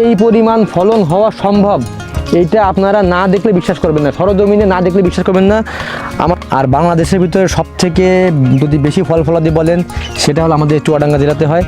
এই পরিমাণ ফলন হওয়া সম্ভব। এইটা আপনারা না দেখলে বিশ্বাস করবেন না। সরজমিনে না দেখলে বিশ্বাস করবেন না। আমার আর বাংলাদেশের ভিতরে সব থেকে যদি বেশি ফল ফলাদি বলেন, সেটা হলো আমাদের চুয়াডাঙ্গা জেলাতে হয়।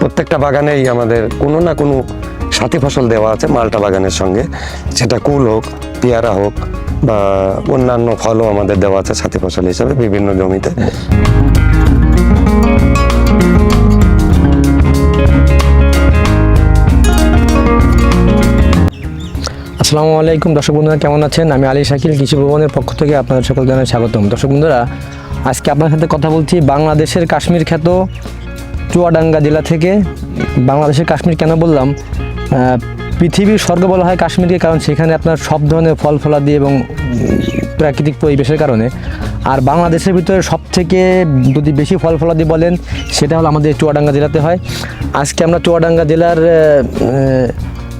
প্রত্যেকটা বাগানেই আমাদের কোনো না কোনো সাথী ফসল দেওয়া আছে মালটা বাগানের সঙ্গে। সেটা কুল হোক, পেয়ারা হোক, বা অন্যান্য ফলও আমাদের দেওয়া আছে সাথী ফসল হিসাবে বিভিন্ন জমিতে। আসসালামু আলাইকুম। দর্শক বন্ধুরা, কেমন আছেন? আমি আলী শাকিল, কৃষি ভবনের পক্ষ থেকে আপনাদের সকল জানাই স্বাগতম। দর্শক বন্ধুরা, আজকে আপনার সাথে কথা বলছি বাংলাদেশের কাশ্মীর খ্যাত চুয়াডাঙ্গা জেলা থেকে। বাংলাদেশের কাশ্মীর কেন বললাম? পৃথিবীর স্বর্গ বলা হয় কাশ্মীরকে কারণ সেখানে আপনার সব ধরনের ফল ফলাদি এবং প্রাকৃতিক পরিবেশের কারণে। আর বাংলাদেশের ভিতরে সব থেকে যদি বেশি ফল ফলাদি বলেন, সেটা হলো আমাদের চুয়াডাঙ্গা জেলাতে হয়। আজকে আমরা চুয়াডাঙ্গা জেলার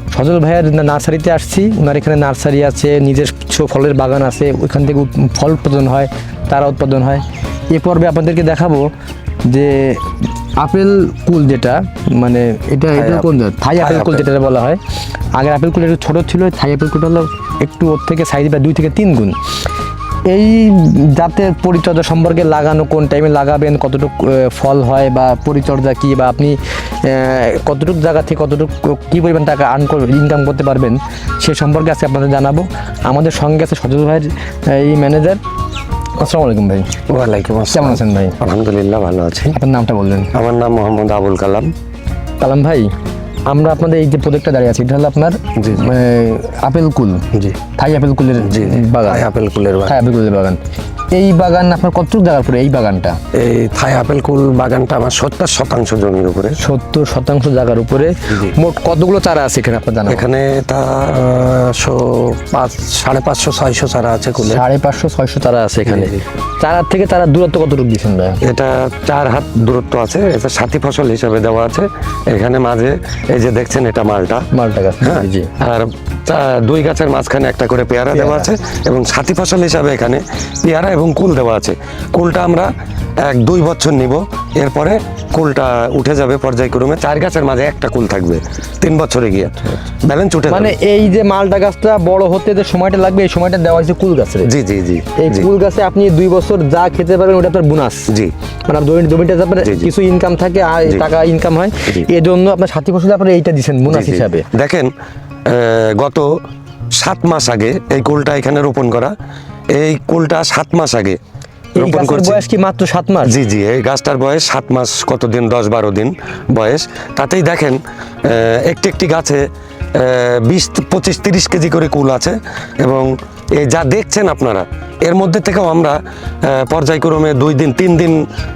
আহ, ভাইয়ের নার্সারিতে আসছি। ওনার এখানে নার্সারি আছে নিজস্ব ফলের বাগান আছে ওইখান থেকে ফল উৎপাদন হয় তারা উৎপাদন হয়। এ পর্বে আপনাদেরকে দেখাবো যে আপেল কুল যেটা মানে এটা এটা কোন? থাই আপেল কুল যেটা বলা হয়। আগের আপেল কুল একটু ছোটো ছিল থাই আপেল কুলটা হলো একটু ওর থেকে সাইজ বা দুই থেকে তিন গুণ। এই জাতের পরিচর্যা সম্পর্কে লাগানো কোন টাইমে লাগাবেন কতটুকু ফল হয় বা পরিচর্যা কি বা আপনি কতটুকু জায়গা থেকে কতটুকু কী পরিমাণ টাকা আর্ন করবেন ইনকাম করতে পারবেন সে সম্পর্কে আজকে আপনাদের জানাব। আমাদের সঙ্গে আছে সজল ভাইয়ের এই ম্যানেজার আসসালামু আলাইকুম ভাই। ওয়ালাইকুম কেমন আসসালাম আছেন ভাই? আলহামদুলিল্লাহ ভালো আছি। আপনার নামটা বললেন আমার নাম মোহাম্মদ আবুল কালাম। কালাম ভাই আমরা আপনাদের এই যে প্রজেক্টটা দাঁড়িয়ে আছি এটা হলো আপনার আপেল কুল। জি। থাই আপেল কুলের বাগান। আপেল কুলের বাগান। থাই আপেল কুলের বাগান। এই বাগান আপনার কত জায়গার উপরে এই বাগানটা? এই থাই আপেল কুল বাগানটা আমার সত্তর শতাংশ জমির উপরে। সত্তর শতাংশ জায়গার উপরে। মোট কতগুলো চারা আছে এখানে আপনার জানা? এখানে তা পাঁচ সাড়ে পাঁচশো ছয়শো চারা আছে কুলে। সাড়ে পাঁচশো ছয়শো চারা আছে এখানে। জি। থেকে তারা দূরত্ব কতটুকু দিয়েছেন ভাই? এটা চার হাত দূরত্ব আছে এটা সাথী ফসল হিসাবে দেওয়া আছে। এখানে মাঝে এই যে দেখছেন এটা মালটা। মালটা গাছ হ্যাঁ জি। আর দুই গাছের মাঝখানে একটা করে পেয়ারা দেওয়া আছে এবং সাথী ফসল হিসাবে এখানে পেয়ারা এবং কুল দেওয়া আছে। কুলটা আমরা এক দুই বছর নিব এরপরে কুলটা উঠে যাবে পর্যায়ক্রমে চার গাছের মাঝে একটা কুল থাকবে তিন বছরে গিয়ে। ব্যালেন্স উঠে মানে এই যে মালটা গাছটা বড় হতে যে সময়টা লাগবে এই সময়টা দেওয়া হয়েছে কুল গাছের জি জি জি এই কুল গাছে আপনি দুই বছর যা খেতে পারবেন ওটা আপনার বোনাস। জি। মানে জমি জমিটা আপনার। কিছু ইনকাম থাকে আর টাকা ইনকাম হয় জি। এর জন্য আপনার সাথী ফসলে আপনার এইটা দিচ্ছেন বোনাস। হিসাবে। দেখেন গত সাত মাস আগে এই কুলটা এখানে রোপণ করা এই কুলটা সাত মাস আগে রোপণ করছি। বয়স কি মাত্র সাত মাস? জি জি এই গাছটার বয়স সাত মাস কতদিন? দশ বারো দিন বয়স। তাতেই দেখেন একটি একটি গাছে বিশ পঁচিশ তিরিশ কেজি করে কুল আছে এবং এই যা দেখছেন আপনারা এর মধ্যে থেকেও আমরা পর্যায়ক্রমে দুই দিন তিন দিন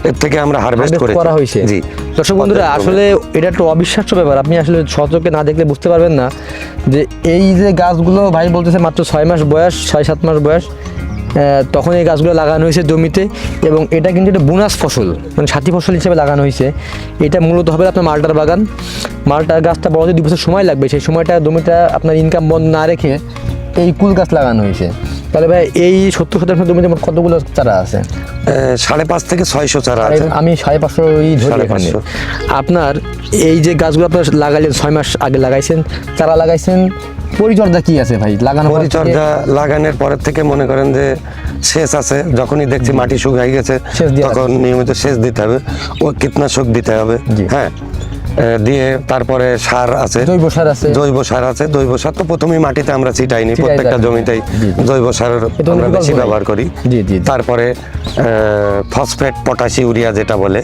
এর থেকে আমরা হারভেস্ট করে করা হয়েছে। জি। দর্শক বন্ধুরা আসলে এটা একটা অবিশ্বাস্য ব্যাপার। আপনি আসলে সচকে না দেখলে বুঝতে পারবেন না যে এই যে গাছগুলো ভাই বলতেছে মাত্র ছয় মাস বয়স ছয় সাত মাস বয়স তখন এই গাছগুলো লাগানো হয়েছে জমিতে এবং এটা কিন্তু একটা বোনাস ফসল মানে সাথী ফসল হিসেবে লাগানো হয়েছে। এটা মূলত হবে আপনার মালটার বাগান। মালটার গাছটা বড় দুই বছর সময় লাগবে সেই সময়টা জমিটা আপনার ইনকাম বন্ধ না রেখে এই কুল গাছ লাগানো হয়েছে। তাহলে ভাই এই সত্তর শতাংশ জমিতে মোট কতগুলো চারা আছে? সাড়ে পাঁচ থেকে ছয়শো চারা আছে। আমি সাড়ে পাঁচশো ধরি এখানে। আপনার এই যে গাছগুলো আপনার লাগাইলেন ছয় মাস আগে লাগাইছেন চারা লাগাইছেন পরিচর্যা কি আছে ভাই? লাগানো পরিচর্যা লাগানোর পরের থেকে মনে করেন যে সেচ আছে। যখনই দেখছি মাটি শুকাই গেছে তখন নিয়মিত সেচ দিতে হবে। ও কীটনাশক দিতে হবে। হ্যাঁ। দিয়ে তারপরে সার আছে। জৈব সার আছে। জৈব সার আছে। জৈব সার তো প্রথমেই মাটিতে আমরা ছিটাইনি ছিটাই প্রত্যেকটা। জমিতেই। জৈব সার আমরা বেশি ব্যবহার করি। তারপরে ফসফেট পটাশি ইউরিয়া যেটা বলে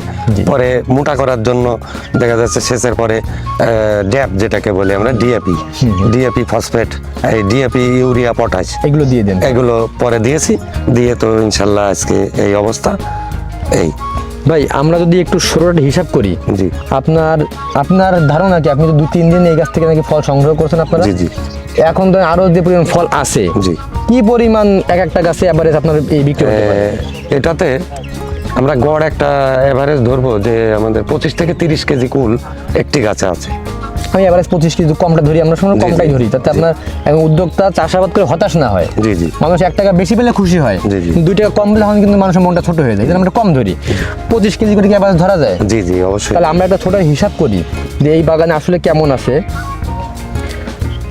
পরে মোটা করার জন্য দেখা যাচ্ছে সেচের পরে ড্যাপ যেটাকে বলি আমরা ডিএপি। ডিএপি ফসফেট এই ডিএপি ইউরিয়া পটাশ এগুলো দিয়ে দেন। এগুলো পরে দিয়েছি। দিয়ে তো ইনশাল্লাহ আজকে এই অবস্থা। এই। ভাই আমরা যদি একটু সরোটা হিসাব করি জি। আপনার আপনার ধারণা কি? আপনি তো দু তিন দিন এই গাছ থেকে নাকি ফল সংগ্রহ করছেন আপনারা? জি, জি। এখন তো আরও যে পরিমাণ ফল আছে জি। কি পরিমাণ এক একটা গাছে অ্যাভারেজ আপনার এই বিক্রি হতে পারে? এটাতে আমরা গড় একটা এভারেজ ধরবো যে আমাদের পঁচিশ থেকে তিরিশ কেজি কুল একটি গাছে আছে। আমি অ্যাভারেজ পঁচিশ কেজি কমটা ধরি আমরা সময় কমটাই ধরি তাতে আপনার উদ্যোক্তা চাষাবাদ করে হতাশ না হয়। জি জি। মানুষ এক টাকা বেশি পেলে খুশি হয়। দুই টাকা কম পেলে এখন কিন্তু মানুষের মনটা ছোট হয়ে যায়। আমরা কম ধরি পঁচিশ কেজি করে কি অ্যাভারেজ ধরা যায়? জি জি অবশ্যই। তাহলে আমরা একটা ছোট হিসাব করি যে এই বাগানে আসলে কেমন আছে।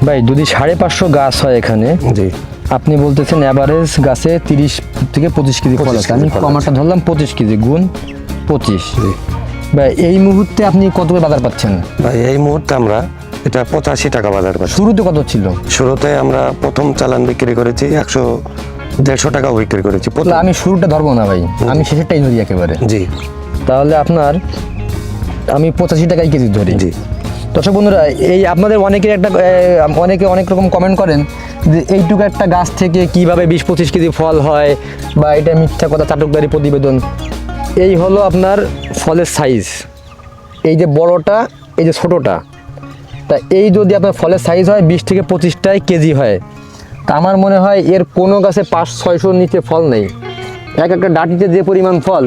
ভাই যদি সাড়ে পাঁচশো গাছ হয় এখানে জি। আপনি বলতেছেন অ্যাভারেজ গাছে তিরিশ থেকে পঁচিশ কেজি ফল 25 আছে। আমি কমাটা ধরলাম পঁচিশ কেজি গুণ পঁচিশ। এই মুহূর্তে আপনি কত করে বাজার পাচ্ছেন? ভাই এই মুহূর্তে আমরা এটা পঁচাশি টাকা বাজার পাচ্ছি। শুরুতে কত ছিল? শুরুতে আমরা প্রথম চালান বিক্রি করেছি একশো দেড়শো টাকা বিক্রি করেছি। আমি শুরুটা ধরবো না ভাই আমি শেষেরটাই ধরি একেবারে। জি। তাহলে আপনার আমি পঁচাশি টাকায় কেজি ধরি। জি। দর্শক বন্ধুরা এই আপনাদের অনেকের একটা অনেকে অনেক রকম কমেন্ট করেন যে এইটুকু একটা গাছ থেকে কীভাবে বিশ পঁচিশ কেজি ফল হয় বা এটা মিথ্যা কথা চাটকদারি প্রতিবেদন। এই হলো আপনার ফলের সাইজ এই যে বড়টা, এই যে ছোটোটা। তা এই যদি আপনার ফলের সাইজ হয়, বিশ থেকে পঁচিশটাই কেজি হয়। তা আমার মনে হয় এর কোনো গাছে পাঁচ, ছয়শোর নিচে ফল নেই। এক একটা ডাটিতে যে পরিমাণ ফল,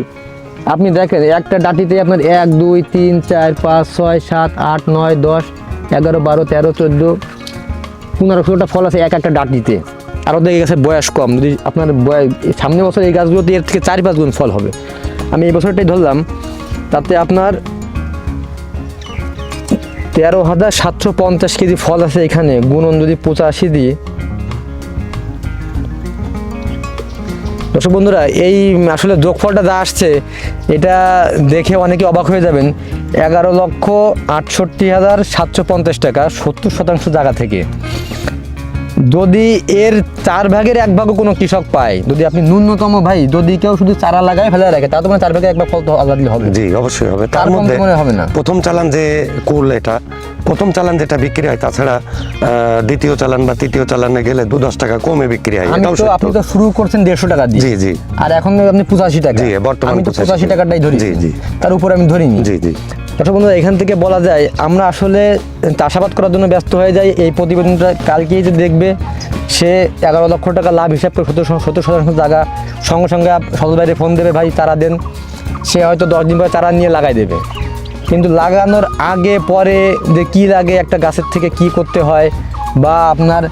আপনি দেখেন, একটা ডাটিতে আপনার এক, দুই, তিন, চার, পাঁচ, ছয়, সাত, আট, নয়, দশ, এগারো, বারো, তেরো, চোদ্দ পনেরো ষোলোটা ফল আছে এক একটা ডাটিতে। আরও দেখে গেছে বয়স কম। যদি আপনার বয়স সামনের বছর এই গাছগুলোতে এর থেকে চার, পাঁচ গুণ ফল হবে। আমি এই বছরটাই ধরলাম তাতে আপনার তেরো হাজার সাতশো পঞ্চাশ কেজি ফল আছে এখানে, গুণন যদি পঁচাশি দিয়ে। দর্শক বন্ধুরা, এই আসলে যোগফলটা যা আসছে, এটা দেখে অনেকে অবাক হয়ে যাবেন। এগারো লক্ষ আটষট্টি হাজার সাতশো পঞ্চাশ টাকা, সত্তর শতাংশ জায়গা থেকে। যদি এর চার ভাগের এক ভাগও কোনো কৃষক পায় যদি আপনি ন্যূনতম ভাই যদি কেউ শুধু চারা লাগায় ফেলে রাখে তা তো মানে চার ভাগে এক ভাগ ফল তো আলাদা হবে। জি অবশ্যই হবে। তার মধ্যে মনে হবে না। প্রথম চালান যে কুল এটা প্রথম চালান যেটা বিক্রি হয় তাছাড়া দ্বিতীয় চালান বা তৃতীয় চালানে গেলে দু দশ টাকা কমে বিক্রি হয়। আমি এটাও তো আপনি তো শুরু করছেন দেড়শো টাকা দিয়ে। জি জি। আর এখন আপনি পঁচাশি টাকা। জি, বর্তমান আমি তো 85 পঁচাশি টাকাটাই ধরি। জি, জি। তার উপরে আমি ধরিনি। জি জি। দর্শক বন্ধুরা, এখান থেকে বলা যায়, আমরা আসলে চাষাবাদ করার জন্য ব্যস্ত হয়ে যাই। এই প্রতিবেদনটা কালকেই যে দেখবে, সে এগারো লক্ষ টাকা লাভ হিসাব করে সত্তর সত্তর শতাংশ জায়গা সঙ্গে সঙ্গে সদর বাইরে ফোন দেবে, ভাই তারা দেন। সে হয়তো দশ দিন পরে চারা নিয়ে লাগাই দেবে। কিন্তু লাগানোর আগে, পরে যে কী লাগে, একটা গাছের থেকে কি করতে হয় বা আপনার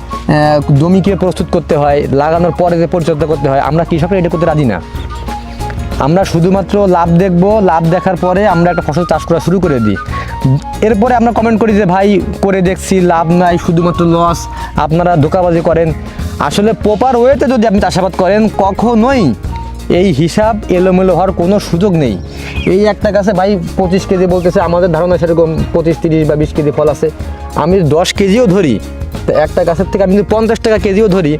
জমিকে প্রস্তুত করতে হয়, লাগানোর পরে যে পরিচর্যা করতে হয়, আমরা কৃষকরা এটা করতে রাজি না। আমরা শুধুমাত্র লাভ দেখব, লাভ দেখার পরে আমরা একটা ফসল চাষ করা শুরু করে দিই। এরপরে আমরা কমেন্ট করি যে, ভাই, করে দেখছি, লাভ নাই, শুধুমাত্র লস আপনারা ধোকাবাজি করেন। আসলে প্রপার ওয়েতে যদি আপনি চাষাবাদ করেন, কখনোই এই হিসাব এলোমেলো হওয়ার কোনো সুযোগ নেই। এই একটা গাছে, ভাই, পঁচিশ কেজি বলতেছে, আমাদের ধারণা সেরকম পঁচিশ, তিরিশ বা বিশ কেজি ফল আছে। আমি দশ কেজিও ধরি তো একটা গাছের থেকে আমি যদি পঞ্চাশ টাকা কেজিও ধরি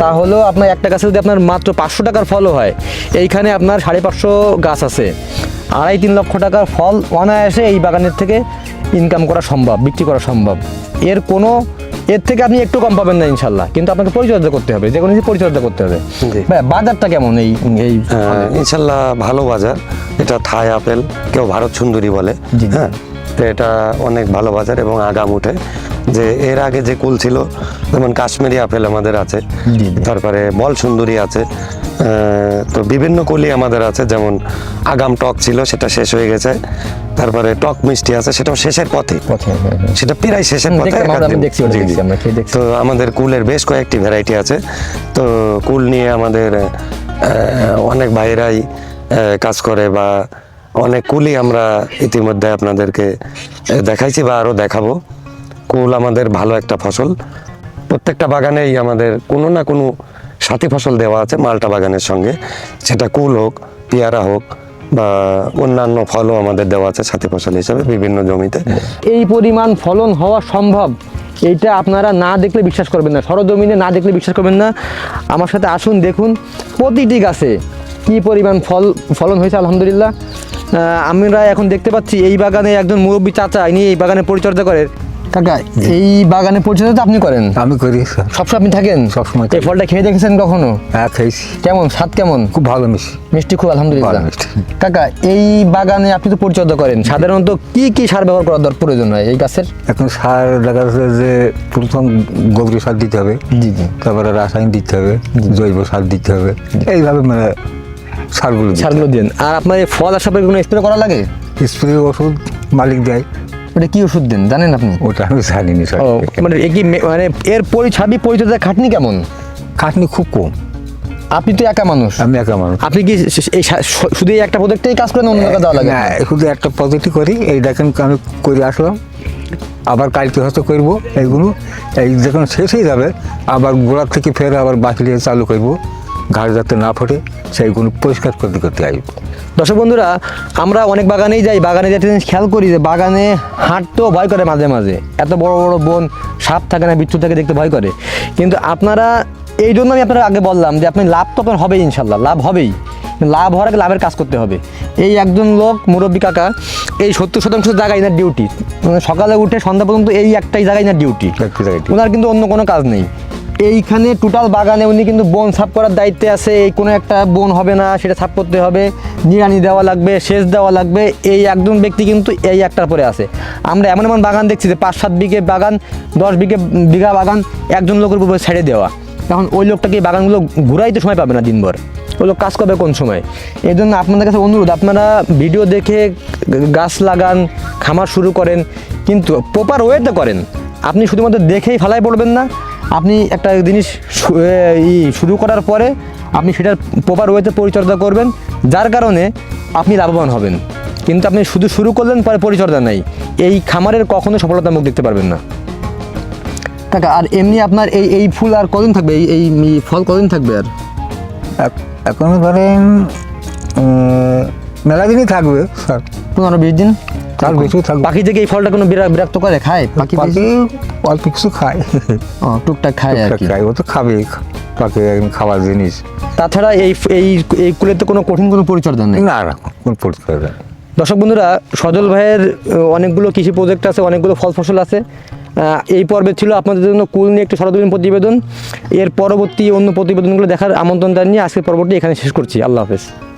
তাহলেও আপনার একটা গাছে যদি আপনার মাত্র পাঁচশো টাকার ফলও হয় এইখানে আপনার সাড়ে পাঁচশো গাছ আছে। আড়াই তিন লক্ষ টাকার ফল অনায়াসে এই বাগানের থেকে ইনকাম করা সম্ভব বিক্রি করা সম্ভব। এর কোনো এর থেকে আপনি একটু কম পাবেন না ইনশাল্লাহ কিন্তু আপনাকে পরিচর্যা করতে হবে যে কোনো পরিচর্যা করতে হবে। বাজারটা কেমন এই এই ইনশাল্লাহ ভালো বাজার এটা থাই আপেল কেউ ভারত সুন্দরী বলে। হ্যাঁ তো এটা অনেক ভালো বাজার এবং আগাম উঠে। যে এর আগে যে কুল ছিল যেমন কাশ্মীরি আপেল আমাদের আছে। তারপরে বল সুন্দরী আছে তো বিভিন্ন কুলি আমাদের আছে যেমন আগাম টক ছিল সেটা শেষ হয়ে গেছে তারপরে টক মিষ্টি আছে সেটাও শেষের পথে হ্যাঁ, হ্যাঁ। সেটা প্রায় শেষের পথে। তো আমাদের কুলের বেশ কয়েকটি ভ্যারাইটি আছে তো কুল নিয়ে আমাদের অনেক ভাইরাই কাজ করে বা অনেক কুলই আমরা ইতিমধ্যে আপনাদেরকে দেখাইছি বা আরও দেখাবো কুল আমাদের ভালো একটা ফসল। প্রত্যেকটা বাগানেই আমাদের কোনো না কোনো সাথী ফসল দেওয়া আছে মালটা বাগানের সঙ্গে। সেটা কুল হোক, পেয়ারা হোক বা অন্যান্য ফলও আমাদের দেওয়া আছে সাথী ফসল হিসেবে বিভিন্ন জমিতে। এই পরিমাণ ফলন হওয়া সম্ভব? এইটা আপনারা না দেখলে বিশ্বাস করবেন না। সরজমিনে না দেখলে বিশ্বাস করবেন না। আমার সাথে আসুন, দেখুন প্রতিটি গাছে কি পরিমাণ ফল, ফলন হয়েছে আলহামদুলিল্লাহ। আমরা এখন দেখতে পাচ্ছি এই বাগানে একজন মুরব্বী চাচা, ইনি এই বাগানে পরিচর্যা করেন। কাকা এই বাগানে পরিচর্যা তো আপনি করেন। আমি করি সবসময় আপনি থাকেন? সবসময় এই ফলটা খেয়ে দেখেছেন কখনো? হ্যাঁ খেয়েছি। কেমন? স্বাদ কেমন? খুব ভালো মিশি মিষ্টি খুব আলহামদুলিল্লাহ। মিষ্টি। কাকা এই বাগানে আপনি তো পরিচর্যা করেন। সাধারণত কি কি সার ব্যবহার করার দর প্রয়োজন হয় এই গাছের? এখন সার দেখা যাচ্ছে যে প্রথম গোবর সার দিতে হবে। জি জি। তারপরে রাসায়নিক দিতে হবে জৈব সার দিতে হবে। এইভাবে মানে সারগুলো সারগুলো দেন আর আপনার ফল আসার পরে কোনো স্প্রে করা লাগে? স্প্রে ওষুধ মালিক দেয়। ওটা কি ওষুধ দেন জানেন আপনি? ওটা আমি জানি না স্যার ও মানে এ কি মানে এর পরিছাবি পরিচর্যা খাটনি কেমন? খাটনি খুব কম। আপনি তো একা মানুষ। আমি একা মানুষ। আপনি কি এই শুধু এই একটা প্রজেক্টেই কাজ করেন অন্য দেওয়া লাগে? না শুধু একটা পদ্ধতি করি। এই দেখেন আমি করে আসলাম। আবার কালকে হয়তো করব এইগুলো। এই যখন শেষ হয়ে যাবে আবার গোড়ার থেকে ফের আবার বাকি চালু করব। ঘাস যাতে না ফোটে সেইগুলো পরিষ্কার করতে করতে আসব দর্শক বন্ধুরা আমরা অনেক বাগানেই যাই বাগানে যেতে জিনিস খেয়াল করি যে বাগানে হাঁটতেও ভয় করে মাঝে মাঝে। এত বড় বড় বন সাপ থাকে না বিচ্ছু থাকে দেখতে ভয় করে। কিন্তু আপনারা এই জন্য আমি আপনারা আগে বললাম যে আপনি লাভ তো আপনার হবেই ইনশাল্লাহ লাভ হবেই। লাভ হওয়ার আগে লাভের কাজ করতে হবে। এই একজন লোক মুরব্বী কাকা এই সত্তর শতাংশ জায়গায় না ডিউটি মানে সকালে উঠে সন্ধ্যা পর্যন্ত এই একটাই জায়গায় না ডিউটি একটি জায়গায় ওনার কিন্তু অন্য কোনো কাজ নেই। এইখানে টোটাল বাগানে উনি কিন্তু বন সাফ করার দায়িত্বে আছে, এই কোনো একটা বন হবে না, সেটা সাফ করতে হবে, নিড়ানি দেওয়া লাগবে, সেচ দেওয়া লাগবে, এই একজন ব্যক্তি কিন্তু এই একটার পরে আছে। আমরা এমন এমন বাগান দেখছি যে পাঁচ সাত বিঘে বাগান, দশ বিঘে বিঘা বাগান একজন লোকের উপরে ছেড়ে দেওয়া। তখন ওই লোকটাকে এই বাগানগুলো ঘুরাইতে সময় পাবে না দিনভর? ওই লোক কাজ করবে কোন সময়? এই জন্য আপনাদের কাছে অনুরোধ, আপনারা ভিডিও দেখে গাছ লাগান, খামার শুরু করেন, কিন্তু প্রপার ওয়েতে করেন। আপনি শুধুমাত্র দেখেই ফেলায় পড়বেন না আপনি একটা জিনিস শুরু করার পরে আপনি সেটার প্রপার ওয়েতে পরিচর্যা করবেন যার কারণে আপনি লাভবান হবেন। কিন্তু আপনি শুধু শুরু করলেন পরে পরিচর্যা নাই। এই খামারের কখনো সফলতা মুখ দেখতে পারবেন না। কাকা আর এমনি আপনার এই এই ফুল আর কদিন থাকবে? এই এই ফল কদিন থাকবে আর? এখন ধরেন মেলা দিনই থাকবে স্যার। পনেরো বিশ দিন? তার বেশি থাকবে। পাখি থেকে এই ফলটা কোনো বিরা- বিরক্ত করে খায়? পাখি পাখি অল্প কিছু খায়। ও, টুকটাক খায় আর কি। খায় ও তো খাবে পাখি খাবার জিনিস। তাছাড়া এই এই এই কুলেতে কোনো কঠিন কোনো পরিচর্যা নেই? না কোন পরিষ্কার না। দর্শক বন্ধুরা সজল ভাইয়ের অনেকগুলো কৃষি প্রজেক্ট আছে অনেকগুলো ফল ফসল আছে। এই পর্বে ছিল আপনাদের জন্য কুল নিয়ে একটু সরদীন প্রতিবেদন। এর পরবর্তী অন্য প্রতিবেদনগুলো দেখার আমন্ত্রণ জানিয়ে আজকের পর্বটি এখানে শেষ করছি। আল্লাহ হাফেজ।